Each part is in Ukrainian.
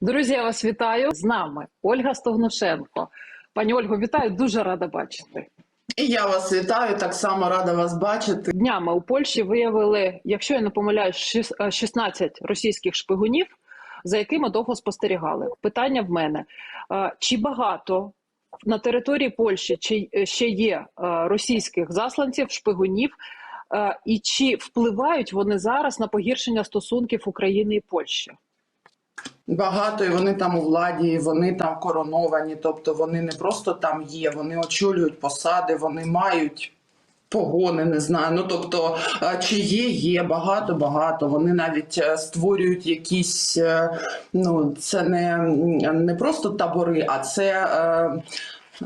Друзі, я вас вітаю з нами. Ольга Стогнушенко. Пані Ольго, вітаю, дуже рада бачити. І я вас вітаю, так само рада вас бачити. Днями у Польщі виявили, якщо я не помиляюсь, е, 16 російських шпигунів, за якими довго спостерігали. Питання в мене: е, чи багато на території Польщі чи е, ще є е, російських засланців, шпигунів, е, і чи впливають вони зараз на погіршення стосунків України і Польщі? Багато і вони там у владі, і вони там короновані. Тобто вони не просто там є, вони очолюють посади, вони мають. Погони не знаю. Ну тобто, е, чи є, є багато, багато. Вони навіть е, створюють якісь. е, Ну це не, не просто табори, а це.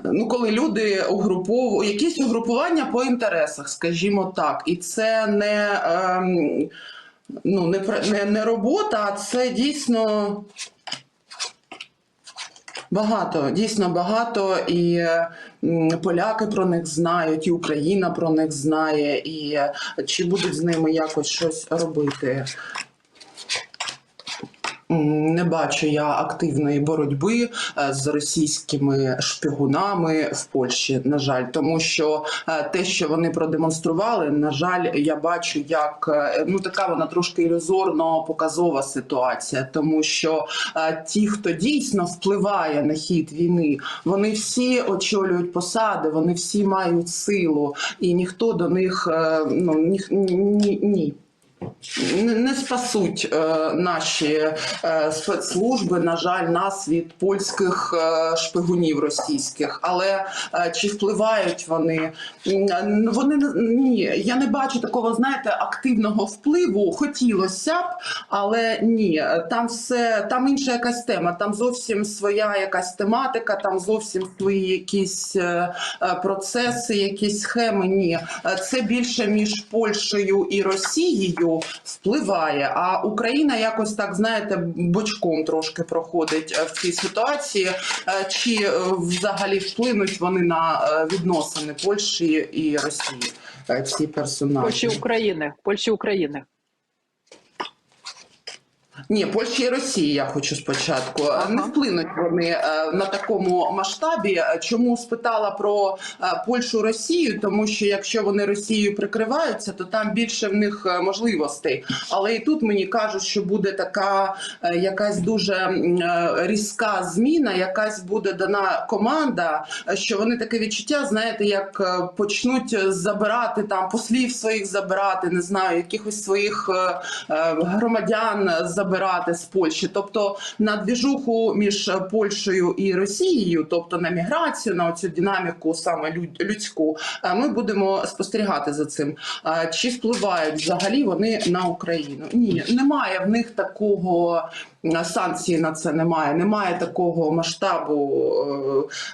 Ну, коли люди угруповують якісь угрупування по інтересах, скажімо так, і це не, ем, ну, не, не, не робота, а це дійсно багато, дійсно багато, і поляки про них знають, і Україна про них знає, і чи будуть з ними якось щось робити. Не бачу я активної боротьби е, з російськими шпигунами в Польщі, на жаль, тому що е, те, що вони продемонстрували, на жаль, я бачу, як е, ну така вона трошки ілюзорно показова ситуація, тому що ті, хто дійсно впливає на хід війни, вони всі очолюють посади, вони всі мають силу, і ніхто до них ну ні, ні, ні не спасуть е, наші е, спецслужби, на жаль, нас від польських е, шпигунів російських. Але чи впливають вони? Вони ні, я не бачу такого, знаєте, активного впливу. Хотілося б, але ні, там все там інша якась тема. Там зовсім своя якась тематика, там зовсім свої якісь процеси, якісь схеми. Ні, це більше між Польщею і Росією впливає. А Україна якось так знаєте бочком трошки проходить е, в цій ситуації. Е, Чи е, взагалі вплинуть вони на відносини Польщі і Росії? Ці персонажі Польщі України, Польщі України. Ні, Польща і Росія, я хочу спочатку. Ага. Не вплинуть вони е, на такому масштабі. Чому спитала про е, Польщу Росію? Тому що якщо вони Росією прикриваються, то там більше в них е, можливостей. Але і тут мені кажуть, що буде така якась дуже різка зміна, якась буде дана команда. Що вони таке відчуття, знаєте, як почнуть забирати там послів своїх забирати, не знаю, якихось своїх громадян забирати з Польщі, тобто на двіжуху між Польщею і Росією, тобто на міграцію, на цю динаміку саме люд- людську, е, ми будемо спостерігати за цим. Е, Чи впливають взагалі вони на Україну? Ні, немає в них такого. Санкції на це немає, немає такого масштабу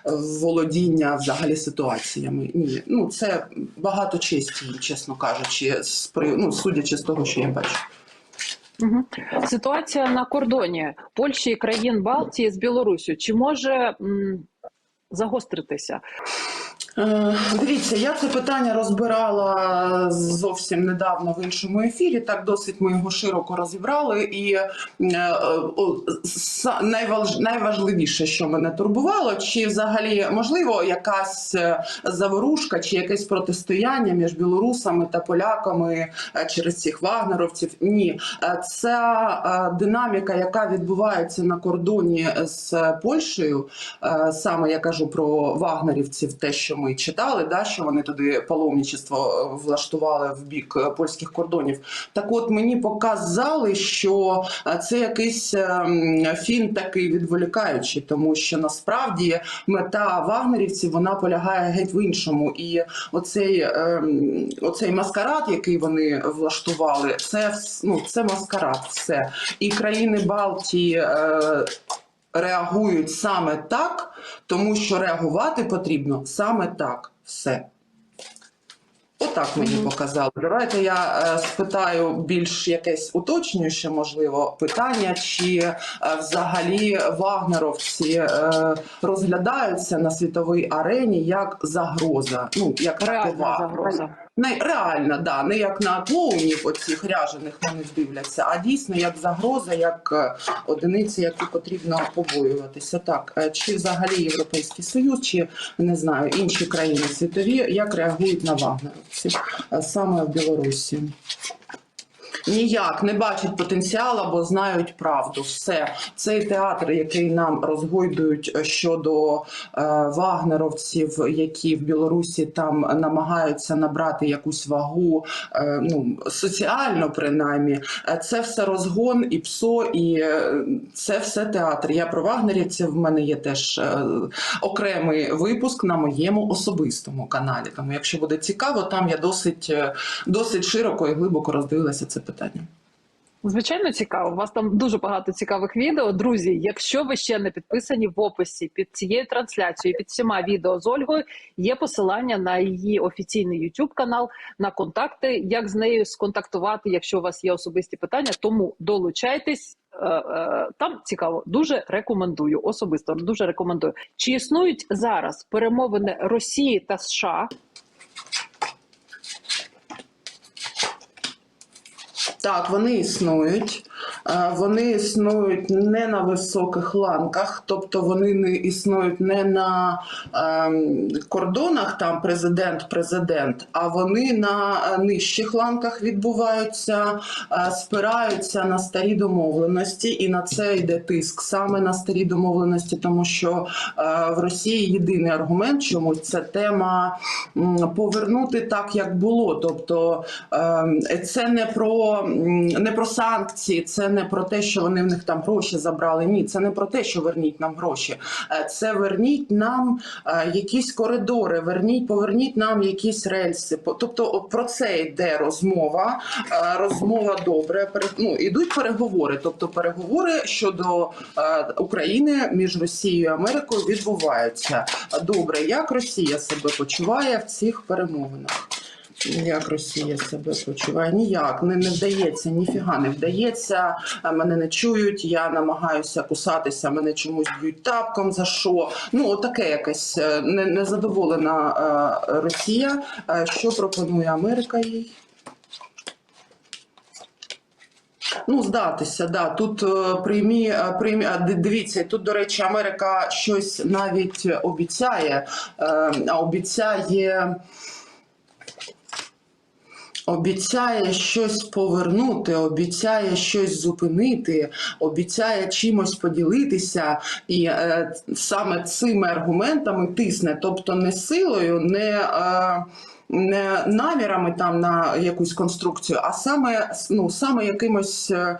е, володіння взагалі ситуаціями. Ні, ну це багато честі, чесно кажучи, з ну, судячи з того, що я бачу. Угу. Ситуація на кордоні Польщі і країн Балтії з Білорусю Чи може загостритися? Е, Дивіться, я це питання розбирала зовсім недавно в іншому ефірі. Так досить ми його широко розібрали. І е, найважливіше, що мене турбувало, чи взагалі можливо якась е, заворушка, чи якесь протистояння між білорусами та поляками через цих вагнеровців. Ні, ця динаміка, яка відбувається на кордоні з Польщею, саме я кажу про вагнерівців, те, що ми читали, да, що вони туди паломничество е, влаштували в бік е, польських кордонів. Так от мені показали, що е, це якийсь фільм такий відволікаючий, тому що насправді мета вагнерівців вона полягає геть в іншому. І оцей, оцей маскарад, який вони влаштували, це ну, це маскарад, все. І країни Балтії. Реагують саме так, тому що реагувати потрібно саме так. Все. Отак мені показали. Давайте я е, спитаю більш якесь уточнююче, можливо, питання, чи е, взагалі вагнеровці е, розглядаються на світовій арені як загроза, ну як Реальна загроза. Не реально, да, не як на клоунів оцих ряжених вони дивляться, а дійсно як загроза, як е, одиниці, яку потрібно побоюватися. Так, е, чи взагалі Європейський Союз, чи не знаю, інші країни світові, як реагують на вагнерівців е, саме в Білорусі? Ніяк не бачать потенціалу, бо знають правду. Все цей театр, який нам розгойдують е, щодо е, вагнеровців, які в Білорусі там намагаються набрати якусь вагу, е, ну соціально принаймні, е, це все розгон і псо, і е, це все театр. Я про вагнерівців. В мене є теж е, окремий випуск на моєму особистому каналі. Тому, якщо буде цікаво, там я досить, досить широко і глибоко роздивилася це питання. Звичайно, цікаво. У вас там дуже багато цікавих відео. Друзі, якщо ви ще не підписані в описі під цією трансляцією, під всіма відео з Ольгою, є посилання на її офіційний YouTube канал, на контакти, як з нею сконтактувати, якщо у вас є особисті питання. Тому долучайтесь. Е, е, Там цікаво, дуже рекомендую. Особисто дуже рекомендую. Чи існують зараз перемовини Росії та США Так, вони існують. Е, Вони існують не на високих ланках, тобто вони не існують не на ем, кордонах, там президент-президент, а вони на е, нижчих ланках відбуваються, е, спираються на старі домовленості, і на це йде тиск саме на старі домовленості, тому що в Росії єдиний аргумент, чомусь це тема повернути так, як було. Тобто ем, це не про не про санкції, це не про те, що вони в них там гроші забрали. Ні, це не про те, що верніть нам гроші. Е, Це верніть нам е, якісь коридори, верніть, поверніть нам якісь рельси. Тобто про це йде розмова. Е, Розмова добре. Ну, ідуть переговори. Тобто переговори щодо України між Росією і Америкою відбуваються. Добре, як Росія себе почуває в цих перемовинах? Як Росія себе почуває? Ніяк не, не вдається, ніфіга не вдається. Мене не чують. Я намагаюся кусатися. Мене чомусь б'ють тапком. За що? Ну отаке якесь е, не- незадоволена е, Росія. Е, Що пропонує Америка їй? Ну, здатися, да. Тут приймі, приймі, дивіться, тут, до речі, Америка щось навіть обіцяє, е, а обіцяє. Обіцяє щось повернути, обіцяє щось зупинити, обіцяє чимось поділитися, і е, саме цими аргументами тисне, тобто не силою, не, е, не намірами там на якусь конструкцію, а саме ну саме якимось е,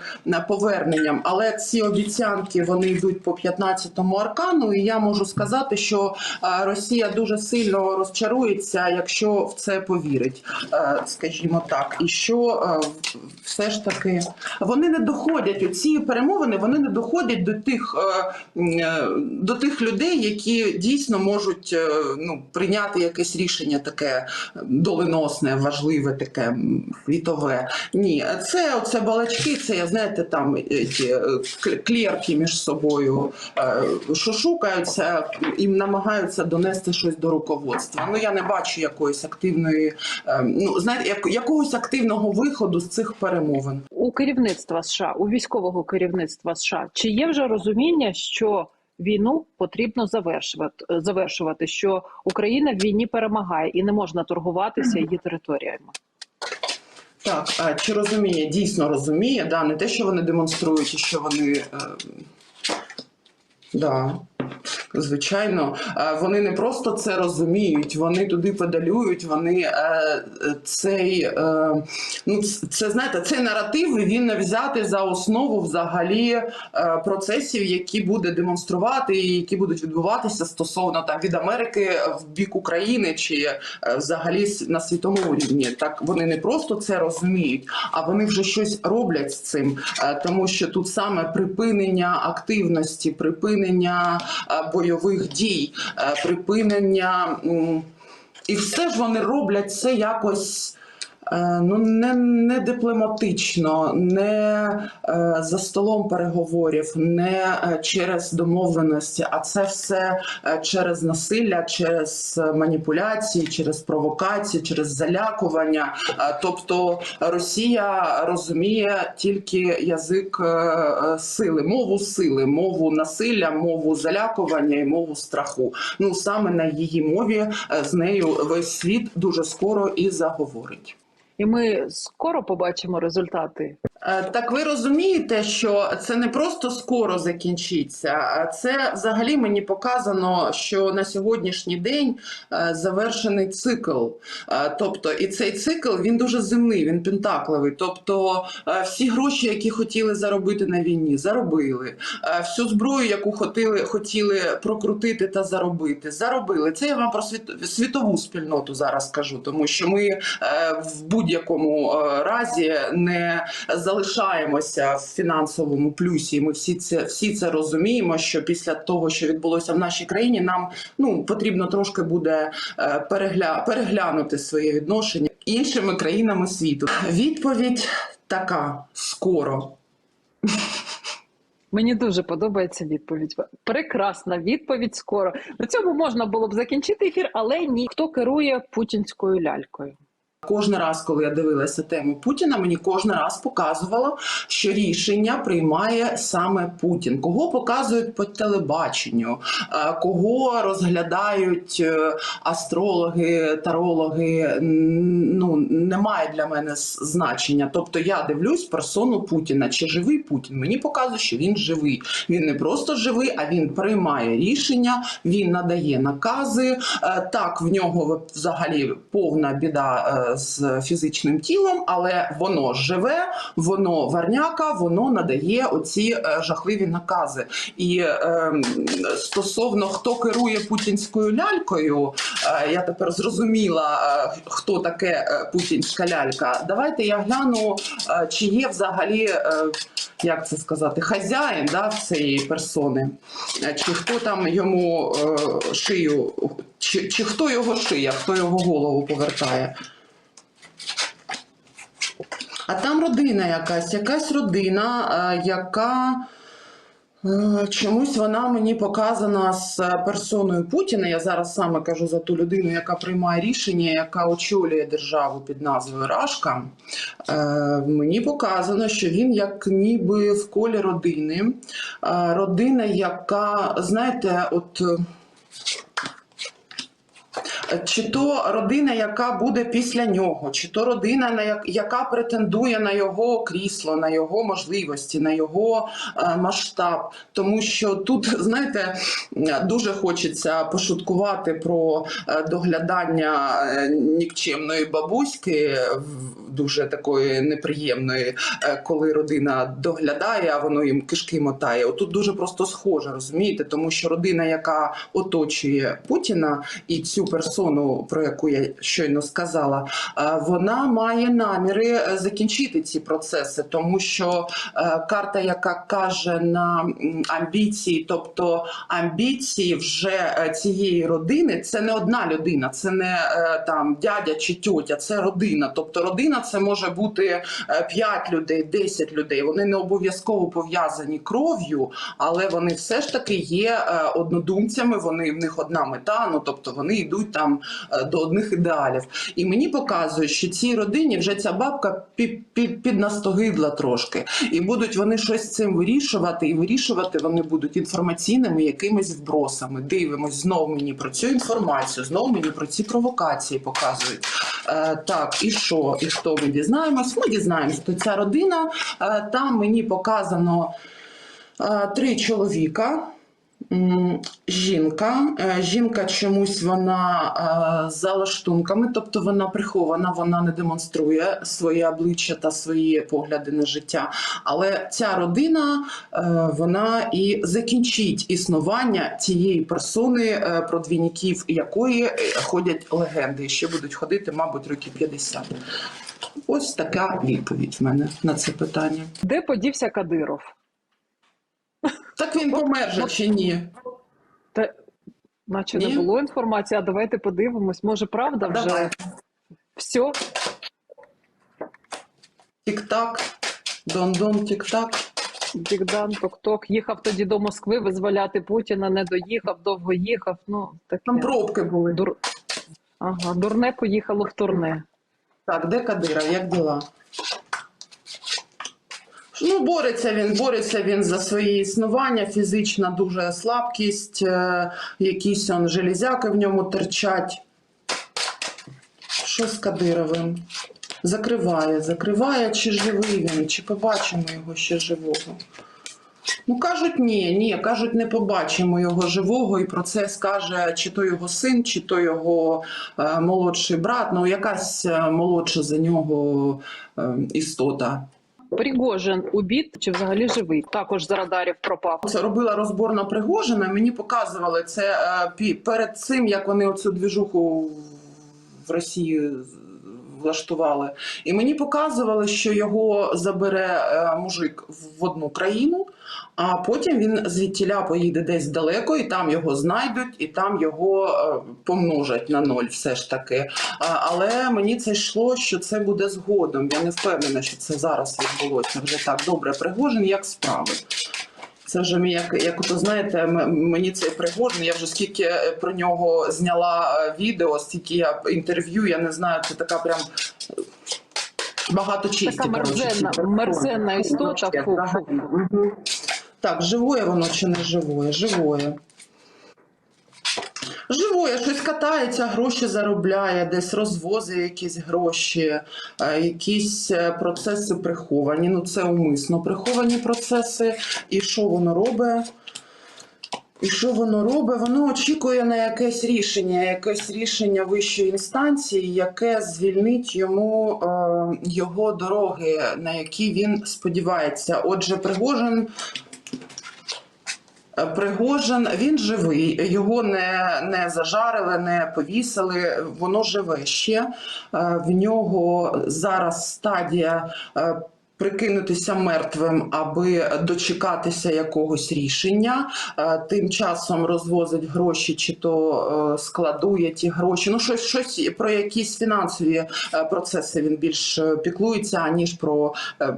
поверненням. Але ці обіцянки вони йдуть по 15-му аркану, і я можу сказати, що е, Росія дуже сильно розчарується, якщо в це повірить, е, скажімо так, і що все ж таки вони не доходять у ці перемовини, вони не доходять до тих до тих людей, які дійсно можуть ну прийняти якесь рішення таке доленосне, важливе, таке світове. Ні, це оце балачки, це я знаєте, там е, ті, е, клерки між собою е, шушукаються і намагаються донести щось до руководства. Ну я не бачу якоїсь активної, ну знаєте, якогось активного виходу з цих перемовин. у керівництва США, у військового керівництва США, чи є вже розуміння, що війну потрібно завершувати, завершувати, що Україна в війні перемагає і не можна торгуватися її територіями? Так, а чи розуміє, дійсно розуміє, да, не те, що вони демонструють, що вони. Е, да. Звичайно, Е, вони не просто це розуміють, вони туди педалюють. Вони е, е, цей ну це знаєте, цей наратив він не взяти за основу взагалі процесів, які буде демонструвати і які будуть відбуватися стосовно там від Америки в бік України чи взагалі на світовому рівні. Так вони не просто це розуміють, а вони вже щось роблять з цим, тому що тут саме припинення активності, припинення е, бойових дій, е, припинення. І все ж вони роблять це якось Ну, не, не дипломатично, не е, за столом переговорів, не е, через домовленості, а це все е, через насилля, через е, маніпуляції, через провокації, через залякування. Е, Тобто Росія розуміє тільки язик е, е, сили, мову сили, мову насилля, мову залякування і мову страху. Ну саме на її мові е, з нею весь світ дуже скоро і заговорить. І ми скоро побачимо результати. Е, Так ви розумієте, що це не просто скоро закінчиться, а це взагалі мені показано, що на сьогоднішній день е, завершений цикл. Е, Тобто, і цей цикл він дуже земний, він пентакловий. Тобто, всі гроші, які хотіли заробити на війні, заробили. Всю зброю, яку хотіли, хотіли прокрутити та заробити, заробили. Це я вам про світову спільноту зараз кажу, тому що ми в будь-якому разі не залишаємося в фінансовому плюсі. Ми всі це всі це розуміємо. Що після того, що відбулося в нашій країні, нам ну потрібно трошки буде е, перегля... переглянути своє відношення іншими країнами світу. Відповідь така: скоро. Мені дуже подобається відповідь. Прекрасна відповідь скоро. На цьому можна було б закінчити ефір, але ні. Хто керує путінською лялькою? Кожен раз, коли я дивилася тему Путіна, мені кожен раз показувало, що рішення приймає саме Путін. Кого показують по телебаченню, е, кого розглядають е, астрологи, тарологи. Ну немає для мене значення. Тобто я дивлюсь персону Путіна. Чи живий Путін? Мені показує, що він живий. Він не просто живий, а він приймає рішення, він надає накази. Е, Так, в нього взагалі повна біда з фізичним тілом, але воно живе, воно варняка, воно надає оці е, жахливі накази. І е, стосовно хто керує путінською лялькою, е, я тепер зрозуміла, е, хто таке е, путінська лялька. Давайте я гляну, е, чи є взагалі. е, Як це сказати, хазяїн да, цієї персони, Е, чи хто там йому е, шию, чи, чи хто його шия, хто його голову повертає. А там родина якась, якась родина, е, яка е, чомусь вона мені показана з персоною Путіна. Я зараз саме кажу за ту людину, яка приймає рішення, яка очолює державу під назвою Рашка. Е, Мені показано, що він як ніби в колі родини. Е, Родина, яка, знаєте, от. Чи то родина, яка буде після нього, чи то родина, на як- яка претендує на його крісло, на його можливості, на його е, масштаб. Тому що тут, знаєте, дуже хочеться пошуткувати про е, доглядання е, нікчемної бабуськи, в- дуже такої неприємної, е, коли родина доглядає, а воно їм кишки мотає. Отут дуже просто схоже, розумієте, тому що родина, яка оточує Путіна і цю персону, про яку я щойно сказала, е, вона має наміри е, закінчити ці процеси, тому що карта, яка каже на амбіції, тобто амбіції вже цієї родини, це не одна людина, це не там дядя чи тьотя, це родина. Тобто родина це може бути 5 людей, 10 людей. Вони не обов'язково пов'язані кров'ю, але вони все ж таки є е, однодумцями. Вони в них одна мета. Ну тобто вони йдуть там е, до одних ідеалів. І мені показує, що цій родині вже ця бабка під, під, піднастогидла трошки, і будуть вони щось з цим вирішувати, і вирішувати вони будуть інформаційними якимись вбросами. Дивимось знов мені про цю інформацію, знов мені про ці провокації показують. Е, так, і що, і хто ми дізнаємось? Ми дізнаємось, то ця родина е, там мені показано е, три чоловіка. Жінка, Е, жінка чомусь вона за лаштунками, тобто вона прихована, вона не демонструє своє обличчя та свої погляди на життя. Але ця родина вона і закінчить існування цієї персони, про двійників якої ходять легенди, ще будуть ходити, мабуть, років 50. Ось така відповідь в мене на це питання. Де подівся Кадиров? Так він помер же чи ні? Та наче Ні? не було інформації. А давайте подивимось. Може, правда вже Давай. все? Тік-так, дон-дон, тік-так. Бігдан, ток-ток. Їхав тоді до Москви визволяти Путіна, не доїхав, довго їхав. Ну, таке. Там пробки були. Дур... Ага, дурне поїхало в турне. Так, де Кадира? Як діла? Ну, бореться він, бореться він за своє існування, фізична дуже слабкість, е, якісь он железяки в ньому терчать. Що з Кадировим? Закриває, закриває, чи живий він, чи побачимо його ще живого. Ну, кажуть, ні, ні, кажуть, не побачимо його живого, і про це скаже чи то його син, чи то його е, молодший брат, ну якась е, молодша за нього е, істота. Пригожин убіт чи взагалі живий? Також з радарів пропав. Це робила розборна Пригожина. Мені показували це е, перед цим, як вони оцю двіжуху в Росії влаштували. І мені показували, що його забере е, мужик в одну країну, а потім він звідтіля поїде десь далеко, і там його знайдуть, і там його е, помножать на ноль, все ж таки. Але мені це йшло, що це буде згодом. Я не впевнена, що це зараз відбулося. Вже так добре. Пригожин, як справи. Це вже мій, як, як то знаєте, мені цей Пригожин, я вже скільки е, про нього зняла е, відео, стільки я інтерв'ю, я не знаю, це така прям е, багато чисті. Така мерзенна- мерзенна істота, фу, фу. Так, живоє воно чи не живоє? Живое. Живое, щось катається, гроші заробляє, десь розвозить якісь гроші, е, якісь е, процеси приховані. Ну, це умисно приховані процеси. І що воно робить? І що воно робить? Воно очікує на якесь рішення, якесь рішення вищої інстанції, яке звільнить йому е, його дороги, на які він сподівається. Отже, Пригожин Пригожин, він живий, його не, не зажарили, не повісили, воно живе ще. Е, В нього зараз стадія е, прикинутися мертвим, аби дочекатися якогось рішення. Е, Тим часом розвозить гроші, чи то е, складує ті гроші. Ну, щось, щось про якісь фінансові е, процеси він більш піклується, аніж про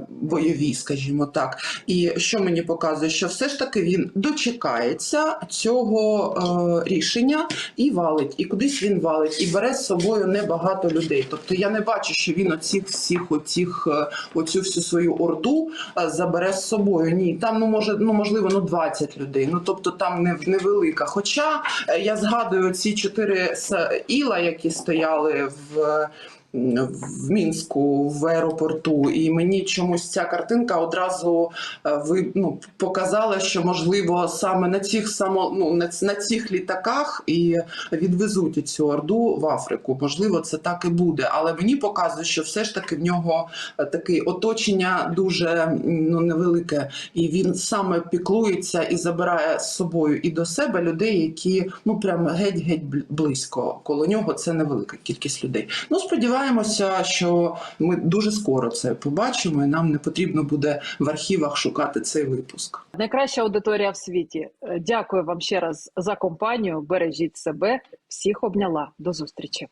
бойові, скажімо так. І що мені показує, що все ж таки він дочекається цього рішення і валить, і кудись він валить, і бере з собою небагато людей. Тобто я не бачу, що він оцих всіх, оцих, оцю всю свою орду е, забере з собою. Ні, там ну може, ну можливо, ну 20 людей. Ну тобто там не невелика. Хоча е, я згадую ці чотири с- іла, які стояли в в Мінську в аеропорту, і мені чомусь ця картинка одразу е, ви ну показала, що можливо саме на цих само ну на, на цих літаках і відвезуть цю орду в Африку. Можливо, це так і буде, але мені показує, що все ж таки в нього е, таке оточення дуже ну невелике, і він саме піклується і забирає з собою і до себе людей, які ну прям геть-геть близько. Коло нього це невелика кількість людей. Ну сподіваємося, що ми дуже скоро це побачимо, і нам не потрібно буде в архівах шукати цей випуск. Найкраща аудиторія в світі. Дякую вам ще раз за компанію. Бережіть себе. Всіх обняла. До зустрічі.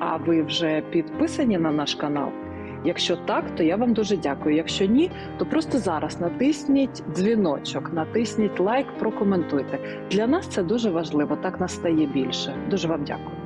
А ви вже підписані на наш канал? Якщо так, то я вам дуже дякую. Якщо ні, то просто зараз натисніть дзвіночок, натисніть лайк, прокоментуйте. Для нас це дуже важливо. Так нас стає більше. Дуже вам дякую.